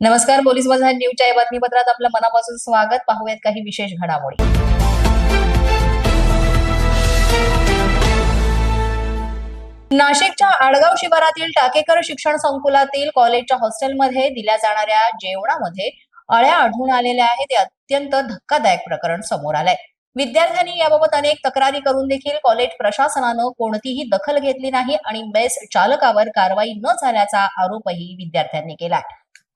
नमस्कार पोलीस बाजार न्यूजच्या या बातमीपत्रात आपलं मनापासून स्वागत. पाहूयात काही विशेष घडामोडी. नाशिकच्या आडगाव शिवारातील टाकेकर शिक्षण संकुलातील कॉलेजच्या हॉस्टेलमध्ये दिल्या जाणाऱ्या जेवणामध्ये अळ्या आढळून आलेल्या आहेत. ते अत्यंत धक्कादायक प्रकरण समोर आलंय. विद्यार्थ्यांनी याबाबत अनेक तक्रारी करून देखील कॉलेज प्रशासनानं कोणतीही दखल घेतली नाही आणि मेस चालकावर कारवाई न झाल्याचा आरोपही विद्यार्थ्यांनी केलाय.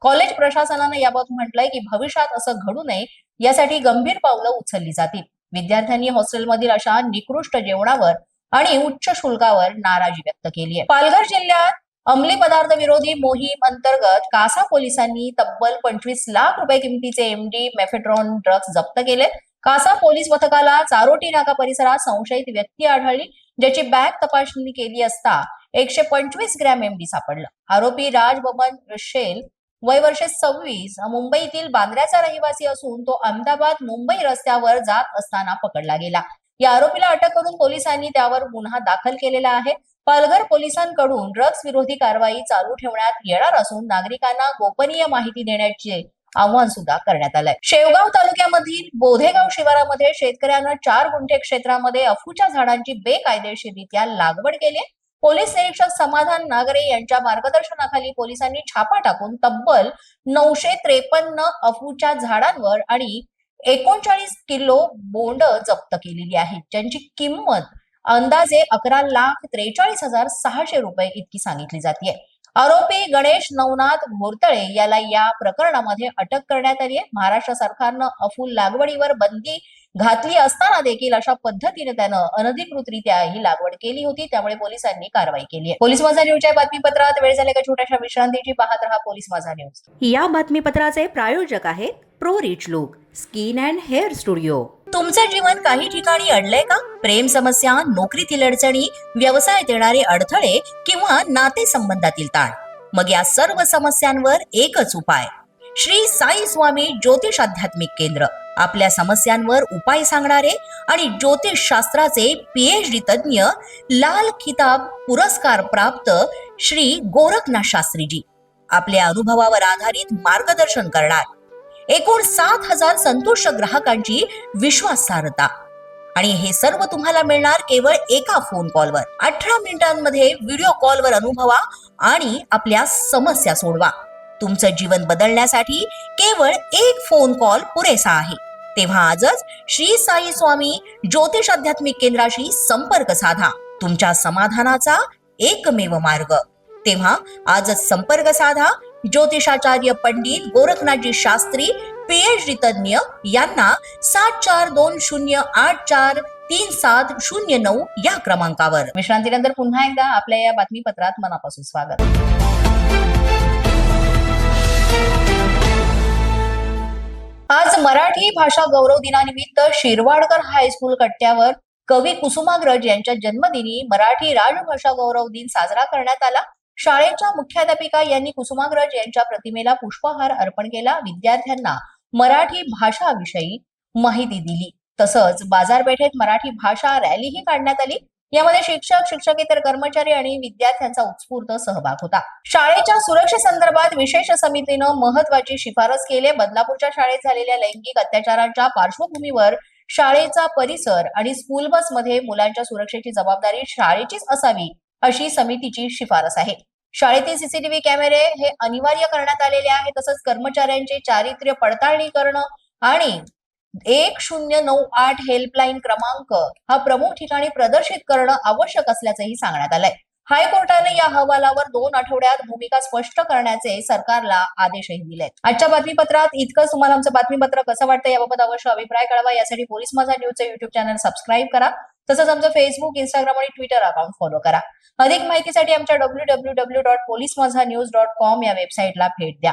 कॉलेज प्रशासनानं याबाबत म्हटलंय की भविष्यात असं घडू नये यासाठी गंभीर पावलं उचलली जातील. विद्यार्थ्यांनी हॉस्टेलमधील अशा निकृष्ट जेवणावर आणि उच्च शुल्कावर नाराजी व्यक्त केली आहे. पालघर जिल्ह्यात अंमली पदार्थ विरोधी मोहीम अंतर्गत कासा पोलिसांनी तब्बल पंचवीस लाख रुपये किमतीचे एमडी मेफेट्रॉन ड्रग्ज जप्त केले. कासा पोलीस पथकाला चारोटी नाका परिसरात संशयित व्यक्ती आढळली ज्याची बॅग तपासणी केली असता एकशे पंचवीस ग्रॅम एमडी सापडलं. आरोपी राज बबन शेल वय वर्षे सव्वीस मुंबईतील बांद्र्याचा रहिवासी असून तो अहमदाबाद मुंबई रस्त्यावर जात असताना पकडला गेला. या आरोपीला अटक करून पोलिसांनी त्यावर गुन्हा दाखल केलेला आहे. पालघर पोलिसांकडून ड्रग्ज विरोधी कारवाई चालू ठेवण्यात येणार असून नागरिकांना गोपनीय माहिती देण्याचे आव्हान सुद्धा करण्यात आलंय. शेवगाव तालुक्यामधील बोधेगाव शिवारामध्ये शेतकऱ्यांना चार गुंठे क्षेत्रामध्ये अफूच्या झाडांची बेकायदेशीररित्या लागवड केली पोलीस निरीक्षक समाधान नागरे यांच्या मार्गदर्शनाखाली पोलिसांनी छापा टाकून तब्बल नऊशे त्रेपन्न अफूच्या झाडांवर आणि एकोणचाळीस किलो बोंड जप्त केलेली आहेत ज्यांची किंमत अंदाजे अकरा लाख त्रेचाळीस हजार सहाशे रुपये इतकी सांगितली जाते. आरोपी गणेश नवनाथ घोरतळे याला या प्रकरणामध्ये अटक करण्यात आली आहे. महाराष्ट्र सरकारनं अफूल लागवडीवर बंदी घातली असताना देखील अशा पद्धतीने त्यानं अनधिकृतरित्या ही लागवड केली होती. त्यामुळे पोलिसांनी कारवाई केली आहे. पोलीस माझा न्यूजच्या बातमीपत्रात वेळ झाल्या का? छोट्याशा विश्रांतीची पाहत रहा पोलीस माझा न्यूज. या बातमीपत्राचे प्रायोजक आहेत pro rich look skin and hair studio. तुमचं जीवन काही ठिकाणी अडलंय का? प्रेम समस्या नोकरीतील अडचणी व्यवसायात येणारे अडथळे किंवा नातेसंबंधातील ताण. मग या सर्व समस्यांवर एकच उपाय श्री साई स्वामी ज्योतिष आध्यात्मिक केंद्र. आपल्या समस्यांवर उपाय सांगणारे आणि ज्योतिष शास्त्राचे पीएच डी तज्ज्ञ लाल किताब पुरस्कार प्राप्त श्री गोरखनाथ शास्त्रीजी. आपल्या अनुभवावर आधारित मार्गदर्शन करणार. एकूण सात हजार संतुष्ट ग्राहकांची विश्वासार्हता. आणि हे सर्व तुम्हाला मिळणार केवळ एका फोन कॉलवर अठरा मिनिटांमध्ये व्हिडिओ कॉलवर अनुभवा आणि आपल्या समस्या सोडवा. तुमचं जीवन बदलण्यासाठी केवळ एक फोन कॉल पुरेसा आहे. तेव्हा आजच श्री साई स्वामी ज्योतिष आध्यात्मिक केंद्राशी संपर्क साधा. तुमच्या समाधानाचा एकमेव मार्ग. तेव्हा आजच संपर्क साधा. ज्योतिषाचार्य पंडित गोरखनाथजी शास्त्री पीएचडी तज्ज्ञ यांना सात चार दोन शून्य आठ चार तीन सात शून्य नऊ या क्रमांकावर. विश्रांतीनंतर पुन्हा एकदा आपल्या या बातमीपत्रात मनापासून स्वागत. मराठी भाषा गौरव दिनानिमित्त शिरवाडकर हायस्कूल कट्ट्यावर कवी कुसुमाग्रज यांच्या जन्मदिनी मराठी राजभाषा गौरव दिन साजरा करण्यात आला. शाळेच्या मुख्याध्यापिका यांनी कुसुमाग्रज यांच्या प्रतिमेला पुष्पहार अर्पण केला. विद्यार्थ्यांना मराठी भाषाविषयी माहिती दिली. तसंच बाजारपेठेत मराठी भाषा रॅलीही काढण्यात आली. यामध्ये शिक्षक शिक्षकेतर कर्मचारी आणि विद्यार्थ्यांचा उत्स्फूर्त सहभाग होता. शाळेच्या सुरक्षेसंदर्भात विशेष समितीनं महत्वाची शिफारस केली. बदलापूरच्या शाळेत झालेल्या लैंगिक अत्याचारांच्या पार्श्वभूमीवर शाळेचा परिसर आणि स्कूल बसमध्ये मुलांच्या सुरक्षेची जबाबदारी शाळेचीच असावी अशी समितीची शिफारस आहे. शाळेतील सीसीटीव्ही कॅमेरे हे अनिवार्य करण्यात आलेले आहे. तसंच कर्मचाऱ्यांचे चारित्र्य पडताळणी करणं आणि एक शून्य नऊ आठ हेल्पलाईन क्रमांक हा प्रमुख ठिकाणी प्रदर्शित करणं आवश्यक असल्याचंही सांगण्यात आलंय. हायकोर्टाने या अहवालावर दोन आठवड्यात भूमिका स्पष्ट करण्याचे सरकारला आदेशही दिलेत. आजच्या बातमीपत्रात इतकंच. तुम्हाला आमचं बातमीपत्र कसं वाटतं याबाबत अवश्य अभिप्राय कळवा. यासाठी पोलीस माझा न्यूजचं युट्यूब चॅनल सबस्क्राईब करा. तसंच आमचं फेसबुक इंस्टाग्राम आणि ट्विटर अकाउंट फॉलो करा. अधिक माहितीसाठी आमच्या W W W dot police Majha news dot com या वेबसाईटला भेट द्या.